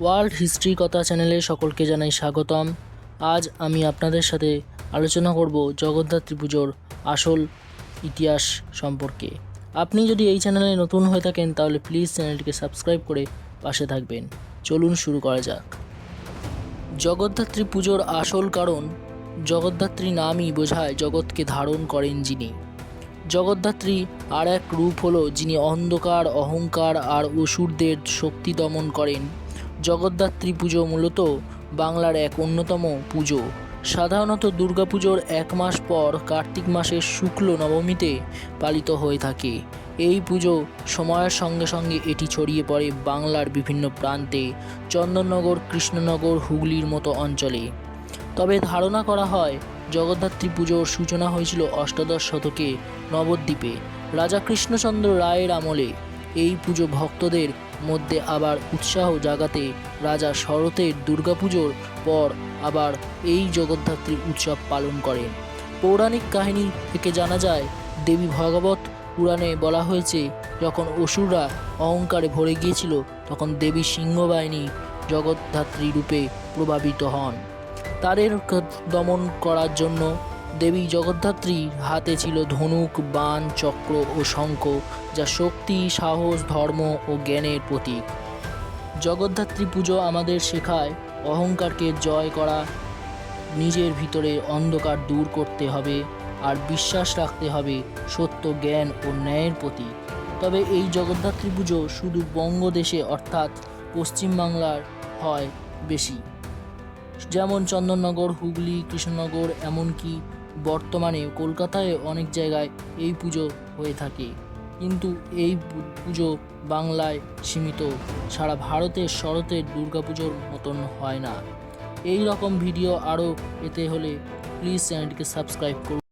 World history কথা চ্যানেলে সকলকে জানাই স্বাগতম। আজ আমি আপনাদের সাথে আলোচনা করব জগদ্ধাত্রী পুজোর আসল ইতিহাস সম্পর্কে। আপনি যদি এই চ্যানেলে নতুন হয়ে থাকেন, তাহলে প্লিজ চ্যানেলটিকে সাবস্ক্রাইব করে পাশে থাকবেন। চলুন শুরু করা যাক। জগদ্ধাত্রী পুজোর আসল কারণ, জগদ্ধাত্রী নামই বোঝায় জগৎকে ধারণ করেন যিনি। জগদ্ধাত্রী আর এক রূপ হলো যিনি অন্ধকার, অহংকার আর অসুরদের শক্তি দমন করেন। জগদ্ধাত্রী পুজো মূলত বাংলার এক অন্যতম পুজো। সাধারণত দুর্গাপুজোর এক মাস পর কার্তিক মাসের শুক্ল নবমীতে পালিত হয়ে থাকে। এই পুজো সময়ের সঙ্গে সঙ্গে এটি ছড়িয়ে পড়ে বাংলার বিভিন্ন প্রান্তে, চন্দননগর, কৃষ্ণনগর, হুগলির মতো অঞ্চলে। তবে ধারণা করা হয়, জগদ্ধাত্রী পুজোর সূচনা হয়েছিল অষ্টাদশ শতকে নবদ্বীপে। রাজা কৃষ্ণচন্দ্র রায়ের আমলে এই পুজো ভক্তদের মধ্যে আবার উৎসাহ জাগাতে রাজা শরতের দুর্গাপুজোর পর আবার এই জগদ্ধাত্রী উৎসব পালন করেন। পৌরাণিক কাহিনী থেকে জানা যায়, দেবী ভগবত পুরাণে বলা হয়েছে, যখন অসুররা অহংকারে ভরে গিয়েছিল, তখন দেবী সিংহবাহিনী জগদ্ধাত্রী রূপে প্রভাবিত হন। তাদের দমন করার জন্য দেবী জগদ্ধাত্রীর হাতে ছিল ধনুক, বাণ, চক্র ও শঙ্খ, যা শক্তি, সাহস, ধর্ম ও জ্ঞানের প্রতীক। জগদ্ধাত্রী পুজো আমাদের শেখায় অহংকারকে জয় করা, নিজের ভিতরে অন্ধকার দূর করতে হবে আর বিশ্বাস রাখতে হবে সত্য, জ্ঞান ও ন্যায়ের প্রতি তবে এই জগদ্ধাত্রী পুজো শুধু বঙ্গদেশে অর্থাৎ পশ্চিমবাংলার হয় বেশি। যেমন চন্দননগর, হুগলি, কৃষ্ণনগর, এমনকি বর্তমানে কলকাতায় অনেক জায়গায় এই পুজো হয়ে থাকে। কিন্তু এই পুজো বাংলায় সীমিত। সারা ভারতের শরতের দুর্গাপুজোর মতন হয় না। এই রকম ভিডিও আরও পেতে হলে প্লিজ চ্যানেলটিকে সাবস্ক্রাইব করুন।